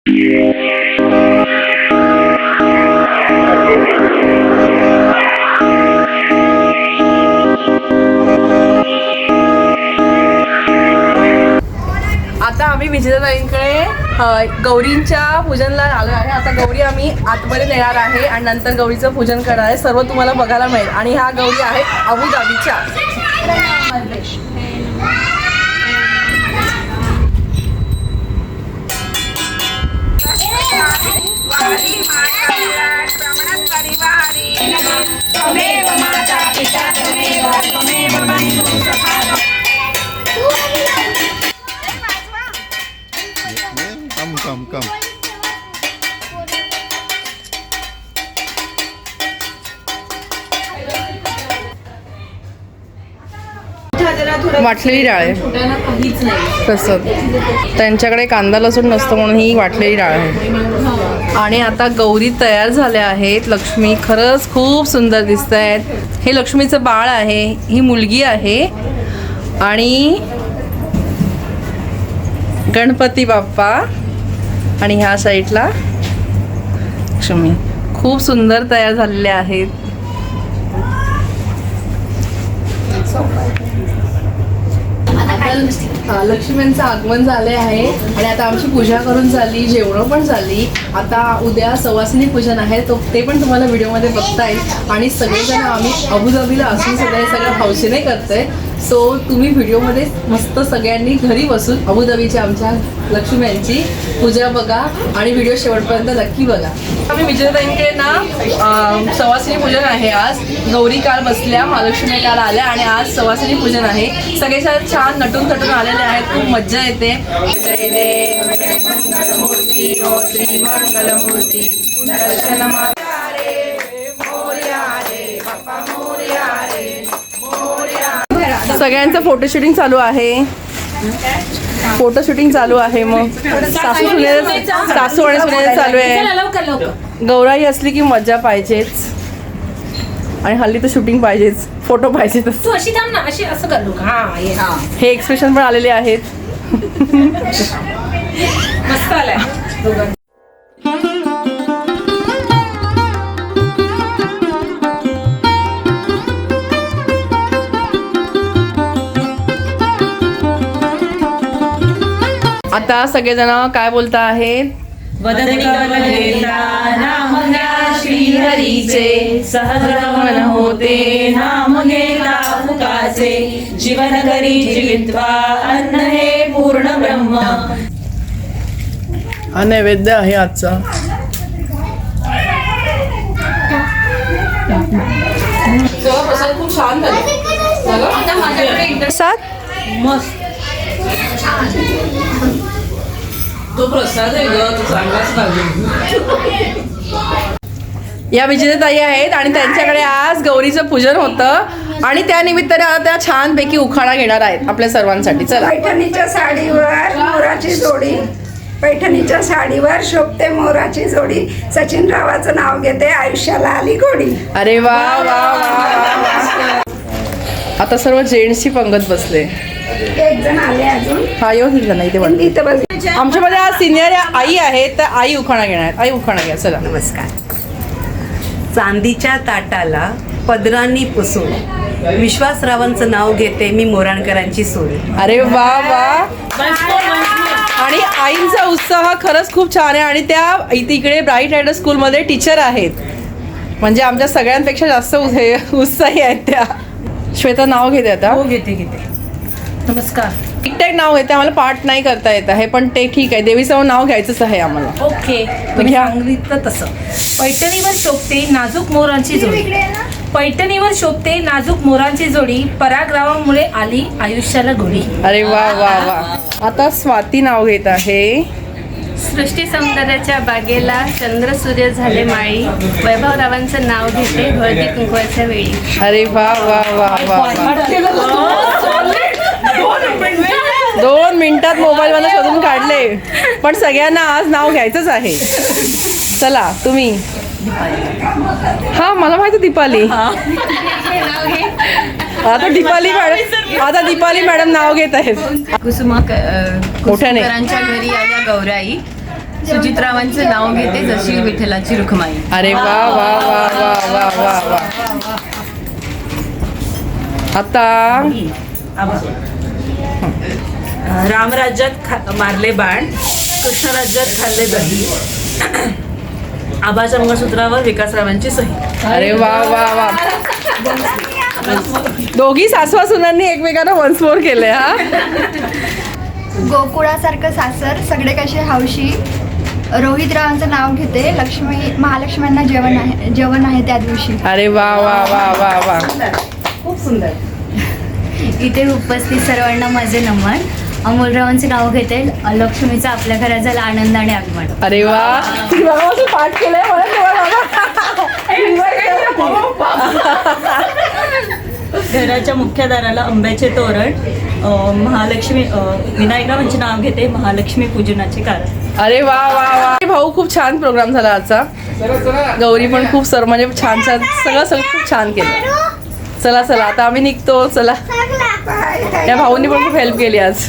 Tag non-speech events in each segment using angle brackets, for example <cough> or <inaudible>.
आता आम्ही विजयताईंकडे गौरींच्या पूजनला आलो आहे. आता गौरी आम्ही आतमध्ये नेणार आहे आणि नंतर गौरीचं पूजन करणार आहे. सर्व तुम्हाला बघायला मिळेल. आणि ह्या गौरी आहेत अबुधाबीच्या. वाटलेली डाळ आहे. तसं. त्यांच्याकडे कांदा लसूण नसतो म्हणून ही वाटलेली डाळ आहे. आणि आता गौरी तयार झाल्या आहेत. लक्ष्मी खरंच खूप सुंदर दिसत आहेत हे लक्ष्मीचं बाळ आहे. ही मुलगी आहे. आणि गणपती बाप्पा आणि ह्या साईडला लक्ष्मी खूप सुंदर तयार झालेल्या आहेत हा, लक्ष्मींचं आगमन झाले आहे. आणि आता आमची पूजा करून झाली जेवणं पण झाली. आता उद्या सवासिनी पूजन आहे तो ते पण तुम्हाला व्हिडिओमध्ये बघता येईल आणि सगळेजण आम्ही अबुधाबीला असून सगळे हे सगळं हौसेने करतोय. सो तुम्ही व्हिडिओमध्ये मस्त सगळ्यांनी घरी बसून अबुधाबीच्या आमच्या लक्ष्मी यांची पूजा बघा आणि व्हिडिओ शेवटपर्यंत नक्की बघा. आम्ही विजयताईंकडे ना सवासिनी पूजन आहे आज. गौरी काल बसल्या महालक्ष्मी काल आल्या आणि आज सवासिनी पूजन आहे. सगळे छान छान नटून थटून आलेले आहेत खूप मज्जा येते. सगळ्यांचं फोटो शूटिंग चालू आहे. फोटो शूटिंग चालू आहे मग. सासू सुने सासू आणि सुने चालू आहे. गौराई असली की मजा पाहिजेच. आणि हल्ली तर शूटिंग पाहिजेच. फोटो पाहिजेतच. तू अशी थांब ना. अशी असं कर लोक. हा ये. हा. हे एक्सप्रेशन पण आलेले आहेत. <laughs> मस्त आलाय. आता सगळेजण काय बोलता आहेत? होते नाम घेता फुकाचे जीवन करी जीवित्वा अन्न हे पूर्ण ब्रह्म हा नैवेद्य आहे आजचा. खूप छान सात तो प्रसाद आहे ग तो चांगलाच या विजेताई आहेत आणि त्यांच्याकडे आज गौरीचं पूजन होतं. आणि त्या निमित्ताने आता त्या छानपैकी उखाणा घेणार आहेत आपल्या सर्वांसाठी. चला. पैठणीच्या साडीवर मोराची जोडी. पैठणीच्या साडीवर शोभते मोराची जोडी. सचिन रावाचं नाव घेते आयुष्याला आली गोडी. अरे वा वा वा वा वा. आता सर्व जेंट्सची पंगत बसले. एक जण आले अजून हा येऊ दिला नाही ते म्हणते इथं बस आमच्यामध्ये आज सिनियर आई आहेत तर आई उखाणा घेणार आहेत. आई उखाणा घ्या चला. नमस्कार. चांदीच्या ताटाला पदरांनी पुसून विश्वासरावांचं नाव घेते मी मोराणकरांची सून अरे वा वा. आणि आईंचा उत्साह खरंच खूप छान आहे. आणि त्या इथे इकडे ब्राईट रायडर स्कूलमध्ये टीचर आहेत. म्हणजे आमच्या सगळ्यांपेक्षा जास्त <laughs> उत्साही आहेत त्या. श्वेता नाव घेते आता. हो घेते घेते. नमस्कार. टिकटॅक नाव घेते आम्हाला पाठ नाही करता येत आहे पण ते ठीक आहे. देवीसमोर नाव घ्यायचंच आहे आम्हाला. ओके. तुम्ही सांगितलं तसं. पैठणीवर शोभते नाजूक मोरांची जोडी. पैठणीवर शोभते नाजूक मोरांची जोडी. पराग्रावामुळे आली आयुष्याला गोडी अरे वा वा वा. आता स्वाती नाव घेत आहे. सृष्टी सौंदर्याच्या बागेला चंद्र सूर्य झाले माळी. वैभवरावांचं नाव घेते हळदी कुंकवाच्या वेळी. अरे वा वा वा वा वा. दोन मिनिटात मोबाईल मला शोधून काढले. पण सगळ्यांना आज नाव घ्यायचंच आहे. चला तुम्ही. हा मला माहिती दीपाली. आता दीपाली मॅडम आता दीपाली मॅडम नाव घेत आहेत. कुसुमा. कुसुमकरांच्या घरी आल्या गौराई. सुजितरावांचं नाव घेते जशी विठ्ठलाची रुखमाई. अरे वा वा वा वा वा वा वा आता रामराज्यात खा मारले बाण कृष्ण राज्यात खाल्ले दही. आबाच्या मंगळसूत्रावर विकासरावांची सही. अरे वा वा वा. दोघी सासवा सुनांनी एकमेकांना वन्स मोर केले हा? गोकुळासारखं सासर सगळे कसे हौशी? रोहित रावांचं नाव घेते लक्ष्मी महालक्ष्म्यांना जेवण आहे जेवण आहे त्या दिवशी. अरे वा वा वा वा वा. इथे उपस्थित सर्वांना माझे नमन. अमोलरावांचे नाव घेते. लक्ष्मीचा आपल्या घरात झाला आनंद आणि अभिमान. अरे वा. पाठ केलंय घराच्या मुख्य दाराला आंब्याचे तोरण महालक्ष्मी विनायकरावांचे नाव घेते महालक्ष्मी पूजनाचे कारण. अरे वा वा वा. भाऊ खूप छान प्रोग्राम झाला आजचा. गौरी पण खूप सर म्हणजे छान छान सगळं सगळं खूप छान केलं. चला चला आता आम्ही निघतो चला. या भाऊनी पण खूप हेल्प केली आज.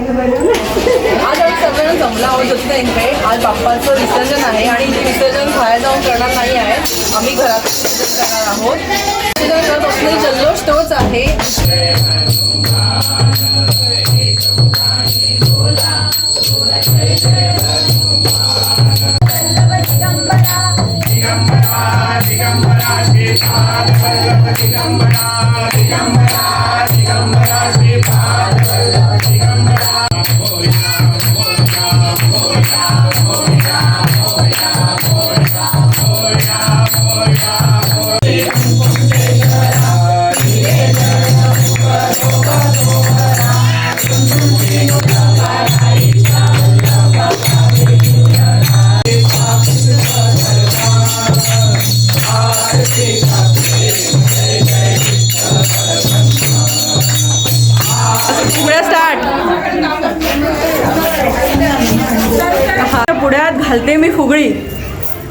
आज आम्ही सगळ्यांना जमला आहोत ज्योतिताईंकडे आज बाप्पाचं विसर्जन आहे आणि विसर्जन बाहेर जाऊन करणार नाही आहे आम्ही घरात विसर्जन करणार आहोत विसर्जन करत असलेली जल्लोष तोच आहे Bye.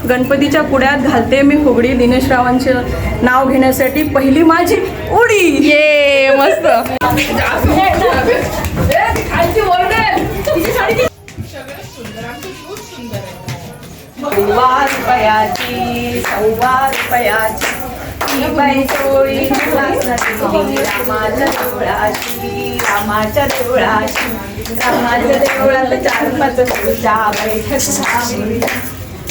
गणपतीच्या पुढ्यात घालते मी फुगडी. दिनेश रावांचे नाव घेण्यासाठी पहिली माझी उडी. ये मस्त. सव्वा रुपयाची सव्वा रुपयाची. बाई रामाच्या देवळाशी रामाच्या देवळाशी रामाच्या देवळात चार पाच बैठक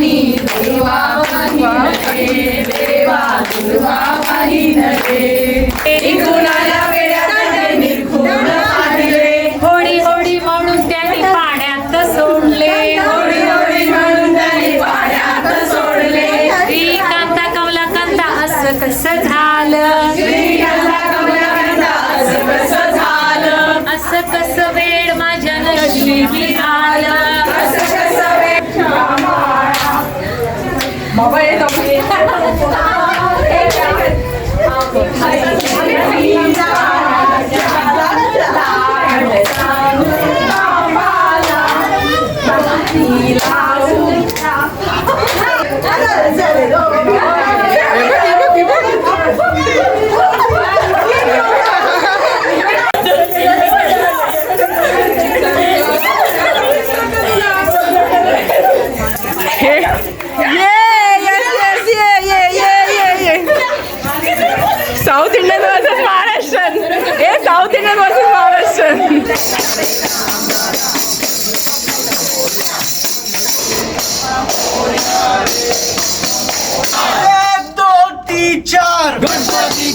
ની દેવા બની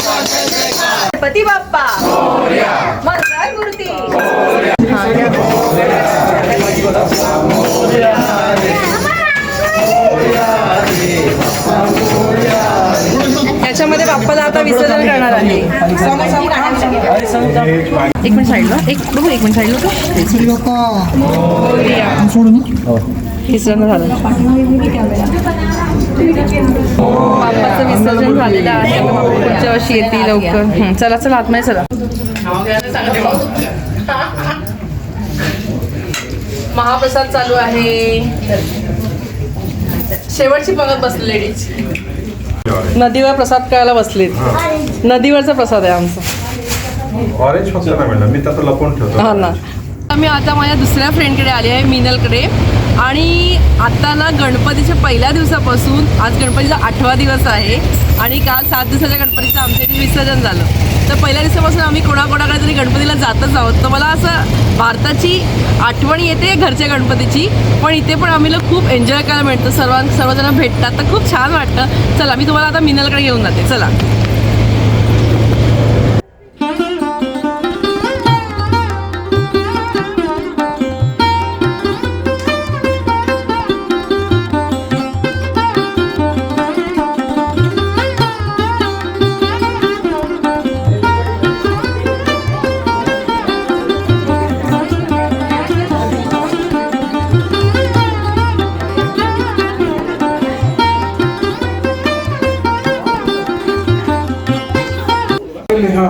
गणपती बाप्पा. मंगळ मूर्ती. याच्यामध्ये बाप्पाला आता विसर्जन करणार आहे. एक मिनिट साईडला एक बघू एक मिनिट साईडला तो विसर्जन झालं. बाप्पाचं विसर्जन झालेलं आहे. पुढच्या वर्षी येतील लवकर. चला चला आतमध्ये चला. महाप्रसाद चालू आहे. शेवटची पंगत बसली लेडीज. नदीवर प्रसाद करायला बसलेत. नदीवरचा प्रसाद आहे आमचा. ऑरेंज फक्त मी त्यात लपवून ठेवतो. हा ना. मी आता माझ्या दुसऱ्या फ्रेंडकडे आली आहे मिनलकडे. आणि आता ना गणपतीच्या पहिल्या दिवसापासून आज गणपतीचा आठवा दिवस आहे आणि काल सात दिवसाच्या गणपतीचं आमच्या इथे विसर्जन झालं. तर पहिल्या दिवसापासून आम्ही कोणाकोणाकडे तरी गणपतीला जातच आहोत. तर मला असं भारताची आठवण येते घरच्या गणपतीची पण इथे पण आम्ही खूप एन्जॉय करायला मिळतं. सर्वां सर्वजण भेटतात. तर खूप छान वाटतं. चला मी तुम्हाला आता मिनलकडे घेऊन जाते. चला.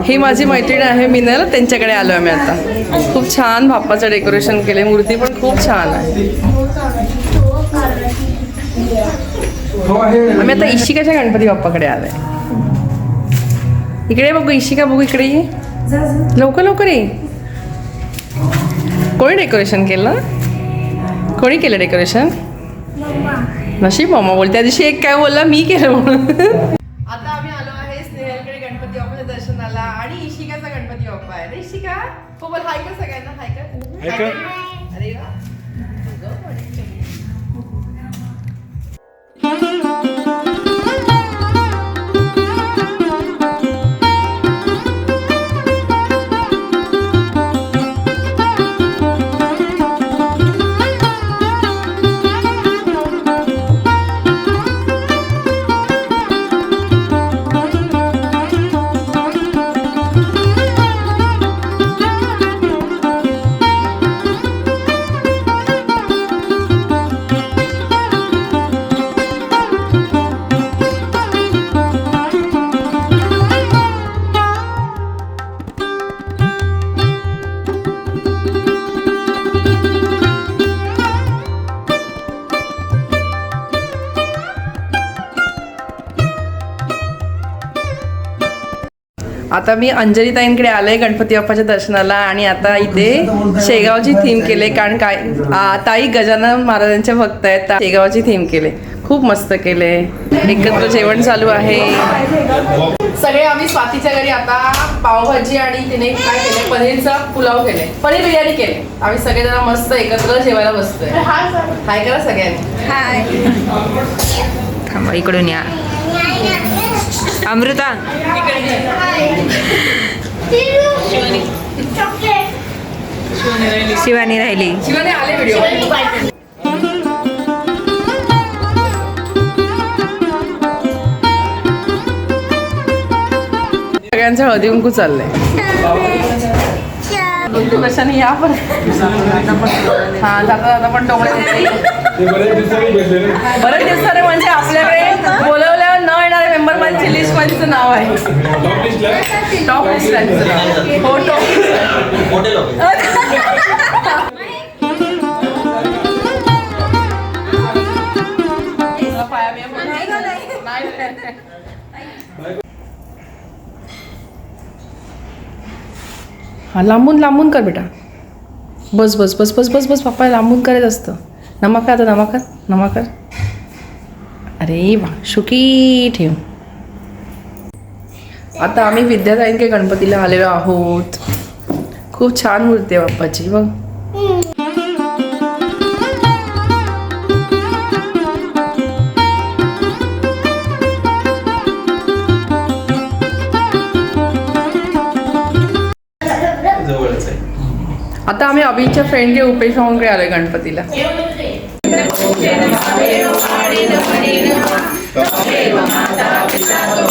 ही माझी मैत्रीण आहे मिनल त्यांच्याकडे आलो आहे मी आता. खूप छान बाप्पाचं डेकोरेशन केले मूर्ती पण खूप छान आहे. आम्ही आता इशिकाच्या गणपती बाप्पाकडे आलोय. इकडे बघू इशिका बघू इकडे ये. लवकर लवकर ये. कोणी डेकोरेशन केलं? कोणी केलं डेकोरेशन? नशीब मामा बोल त्या दिवशी एक काय बोलला मी केलं म्हणून. दर्शनाला आणि इशिकाचा गणपती बाप्पा आहे. रे इशिका हो बोल हाय कर सगळ्यांना हाय कर. हाय कर. अरे वा. आता मी अंजली ताईंकडे आले गणपती बाप्पाच्या दर्शनाला आणि आता इथे शेगावची थीम केले कारण काय ताई गजानन महाराजांच्या भक्त आहेत शेगावची थीम केले. खूप मस्त केले. एकत्र जेवण चालू आहे. सगळे आम्ही स्वातीच्या घरी आता पावभाजी आणि तिने काय केले? पनीरचा पुलाव केले. पनीर बिर्याणी केले. आम्ही सगळेजण मस्त एकत्र जेवायला बसतोय. हाय करा सगळ्यांनी. थांबा इकडून या. अमृता. शिवानी राहिली. शिवाने आले व्हिडिओ सगळ्यांचं हळदी कुंकू चाललंय. कशाने या पण हा जाता जाता पण देते. बरेच दिवसाने म्हणजे आपल्याकडे मध्ये नाव आहे. टॉप लिस्ट हो टॉप हा लांबून लांबून कर बेटा. बस बस बस बस बस बस पप्पा लांबून करत असतं. नमाकर आता नमाकर नमाकर अरे वा शुकी ठेव. आता आम्ही विद्याताईंके गणपतीला आलेलो आहोत खूप छान मूर्ती आहे बाप्पाची मग जवळच आहे आता आम्ही अभिच्या फ्रेंडके उपेश भाऊंकडे आलोय गणपतीला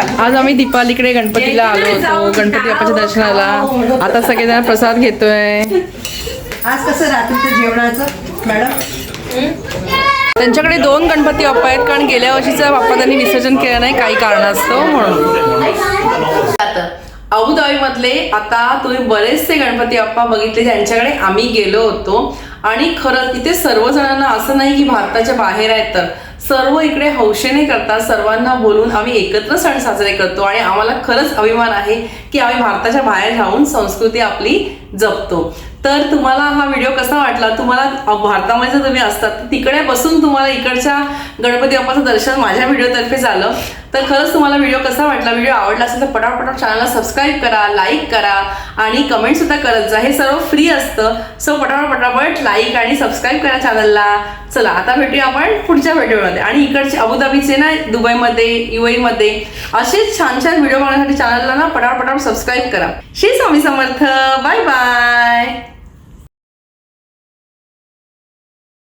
आज आम्ही दीपालीकडे गणपतीला आलो होतो. गणपती बाप्पाच्या दर्शनाला. आता सगळेजण प्रसाद घेतोय. आज कसं रात्रीचं जेवणाचं मॅडम? त्यांच्याकडे दोन गणपती बाप्पा आहेत कारण गेल्या वर्षीचा बाप्पा त्यांनी विसर्जन केलं नाही काही कारणास्तव म्हणून. अबुधाबी मधले आता तुम्ही बरेचसे गणपती बाप्पा बघितले ज्यांच्याकडे आम्ही गेलो होतो. आणि खरंच इथे सर्वजणांना असं नाही की भारताच्या बाहेर आहेत तर. सर्व इकडे हौशेने करतात सर्वांना बोलून आम्ही एकत्र सण साजरे करतो आणि आम्हाला खरंच अभिमान आहे की आम्ही भारताच्या बाहेर राहून संस्कृती आपली जपतो. तर तुम्हाला हा व्हिडिओ कसा वाटला? तुम्हाला भारतामध्ये जर तुम्ही असतात तर तिकडे बसून तुम्हाला इकडच्या गणपती बाप्पाचं दर्शन माझ्या व्हिडिओतर्फे झालं. तर खरंच तुम्हाला व्हिडिओ कसा वाटला व्हिडिओ आवडला असेल तर पटापट चॅनलला सबस्क्राईब करा लाईक करा आणि कमेंट सुद्धा करत जा. हे सर्व फ्री असतं. सो पटापट पटापट लाईक आणि सबस्क्राईब करा चॅनलला चला आता भेटूया आपण पुढच्या व्हिडिओमध्ये आणि इकडचे अबुधाबीचे ना दुबईमध्ये युएईमध्ये असेच छान छान व्हिडिओ बघण्यासाठी चॅनलला ना पटापट सबस्क्राईब करा. श्री स्वामी समर्थ. Bye bye